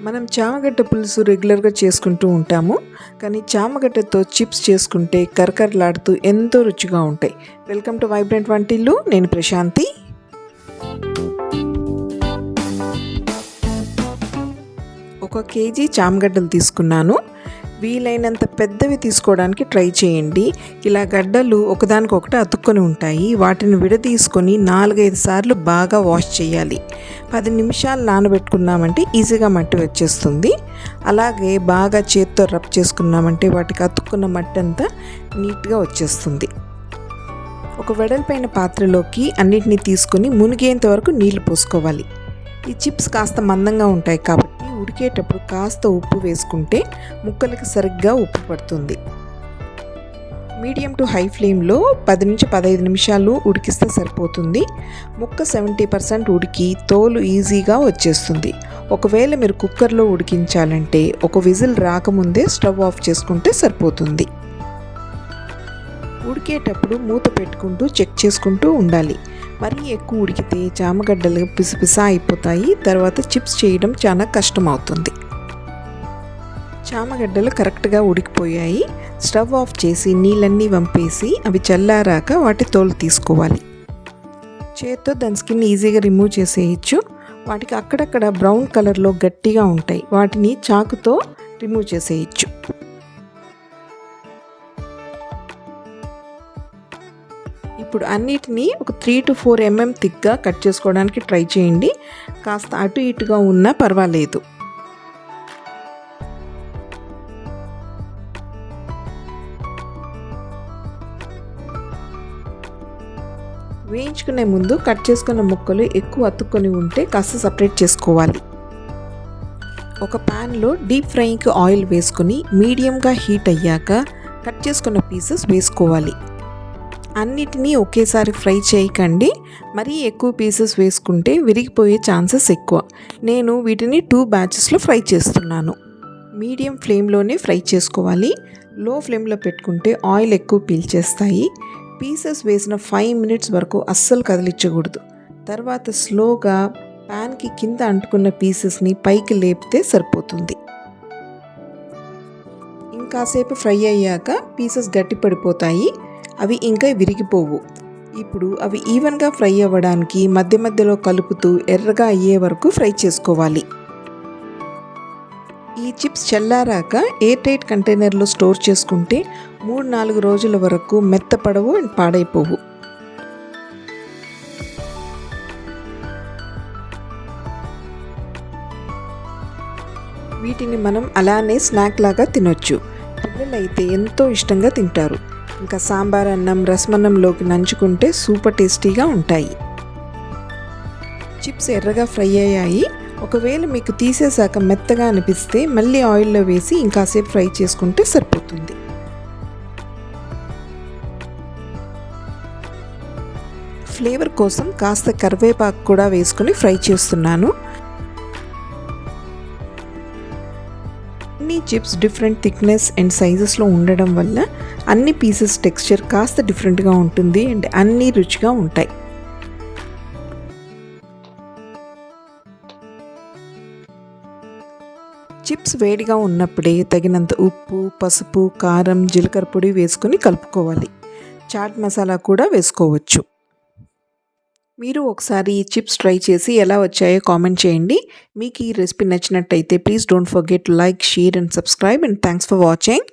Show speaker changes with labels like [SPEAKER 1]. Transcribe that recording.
[SPEAKER 1] మనం చామగడ్డ పులుసు రెగ్యులర్గా చేసుకుంటూ ఉంటాము. కానీ చామగడ్డతో చిప్స్ చేసుకుంటే కరకరలాడుతూ ఎంతో రుచిగా ఉంటాయి. వెల్కమ్ టు వైబ్రెంట్ వంటిల్లు. నేను ప్రశాంతి. ఒక కేజీ చామగడ్డలు తీసుకున్నాను. వీలైనంత పెద్దవి తీసుకోవడానికి ట్రై చేయండి. ఇలా గడ్డలు ఒకదానికొకటి అతుక్కొని ఉంటాయి. వాటిని విడదీసుకొని నాలుగైదు సార్లు బాగా వాష్ చేయాలి. పది నిమిషాలు నానబెట్టుకున్నామంటే ఈజీగా మట్టి వచ్చేస్తుంది. అలాగే బాగా చేత్తో రబ్ చేసుకున్నామంటే వాటికి అతుక్కున్న మట్టి అంతా నీట్గా వచ్చేస్తుంది. ఒక వెడల్పైన పాత్రలోకి అన్నిటినీ తీసుకొని మునిగేంత వరకు నీళ్ళు పోసుకోవాలి. ఈ చిప్స్ కాస్త మందంగా ఉంటాయి కాబట్టి ఉడికేటప్పుడు కాస్త ఉప్పు వేసుకుంటే ముక్కలకి సరిగ్గా ఉప్పు పడుతుంది. మీడియం టు హై ఫ్లేమ్లో పది నుంచి పదహైదు నిమిషాలు ఉడికిస్తే సరిపోతుంది. ముక్క సెవెంటీ పర్సెంట్ ఉడికి తోలు ఈజీగా వచ్చేస్తుంది. ఒకవేళ మీరు కుక్కర్లో ఉడికించాలంటే ఒక విజిల్ రాకముందే స్టవ్ ఆఫ్ చేసుకుంటే సరిపోతుంది. ఉడికేటప్పుడు మూత పెట్టుకుంటూ చెక్ చేసుకుంటూ ఉండాలి. మరీ ఎక్కువ ఉడికితే జామగడ్డలు పిసిపిసా అయిపోతాయి. తర్వాత చిప్స్ చేయడం చాలా కష్టం అవుతుంది చామగడ్డలు కరెక్ట్గా ఉడికిపోయాయి. స్టవ్ ఆఫ్ చేసి నీళ్ళన్నీ వంపేసి అవి చల్లారాక వాటి తోలు తీసుకోవాలి. చేత్తో దాని స్కిన్ ఈజీగా రిమూవ్ చేసేయచ్చు. వాటికి అక్కడక్కడ బ్రౌన్ కలర్లో గట్టిగా ఉంటాయి. వాటిని చాకుతో రిమూవ్ చేసేయచ్చు. ఇప్పుడు అన్నిటినీ ఒక త్రీ టు ఫోర్ ఎంఎం థిక్గా కట్ చేసుకోవడానికి ట్రై చేయండి. కాస్త అటు ఇటుగా ఉన్నా పర్వాలేదు. వేయించుకునే ముందు కట్ చేసుకున్న ముక్కలు ఎక్కువ అతుక్కొని ఉంటే కాస్త సపరేట్ చేసుకోవాలి. ఒక ప్యాన్లో డీప్ ఫ్రైయింగ్కి ఆయిల్ వేసుకుని మీడియంగా హీట్ అయ్యాక కట్ చేసుకున్న పీసెస్ వేసుకోవాలి. అన్నిటినీ ఒకేసారి ఫ్రై చేయకండి. మరీ ఎక్కువ పీసెస్ వేసుకుంటే విరిగిపోయే ఛాన్సెస్ ఎక్కువ. నేను వీటిని టూ బ్యాచెస్లో ఫ్రై చేస్తున్నాను. మీడియం ఫ్లేమ్లోనే ఫ్రై చేసుకోవాలి. లో ఫ్లేమ్లో పెట్టుకుంటే ఆయిల్ ఎక్కువ పీల్చేస్తాయి. పీసెస్ వేసిన ఫైవ్ మినిట్స్ వరకు అస్సలు కదిలించకూడదు. తర్వాత స్లోగా ప్యాన్కి కింద అంటుకున్న పీసెస్ని పైకి లేపితే సరిపోతుంది. ఇంకాసేపు ఫ్రై అయ్యాక పీసెస్ గట్టి పడిపోతాయి అవి ఇంకా విరిగిపోవు. ఇప్పుడు అవి ఈవెన్గా ఫ్రై అవ్వడానికి మధ్య మధ్యలో కలుపుతూ ఎర్రగా అయ్యే వరకు ఫ్రై చేసుకోవాలి. ఈ చిప్స్ చల్లారాక ఎయిర్ టైట్ కంటైనర్లో స్టోర్ చేసుకుంటే మూడు నాలుగు రోజుల వరకు మెత్తపడవు అండ్ పాడైపోవు. వీటిని మనం అలానే స్నాక్ లాగా తినొచ్చు. పిల్లలైతే ఎంతో ఇష్టంగా తింటారు. ఇంకా సాంబార్ అన్నం రసమన్నంలోకి నంచుకుంటే సూపర్ టేస్టీగా ఉంటాయి. చిప్స్ ఎర్రగా ఫ్రై అయ్యాయి. ఒకవేళ మీకు తీసేసాక మెత్తగా అనిపిస్తే మళ్ళీ ఆయిల్లో వేసి ఇంకాసేపు ఫ్రై చేసుకుంటే సరిపోతుంది. ఫ్లేవర్ కోసం కాస్త కరివేపాకు కూడా వేసుకుని ఫ్రై చేస్తున్నాను. అన్ని చిప్స్ డిఫరెంట్ థిక్నెస్ అండ్ సైజెస్లో ఉండడం వల్ల అన్ని పీసెస్ టెక్స్చర్ కాస్త డిఫరెంట్గా ఉంటుంది అండ్ అన్నీ రుచిగా ఉంటాయి. చిప్స్ వేడిగా ఉన్నప్పుడే తగినంత ఉప్పు పసుపు కారం జీలకర్ర పొడి వేసుకొని కలుపుకోవాలి. చాట్ మసాలా కూడా వేసుకోవచ్చు. మీరు ఒకసారి ఈ చిప్స్ ట్రై చేసి ఎలా వచ్చాయో కామెంట్ చేయండి. మీకు ఈ రెసిపీ నచ్చినట్టయితే please don't forget like share and subscribe and thanks for watching.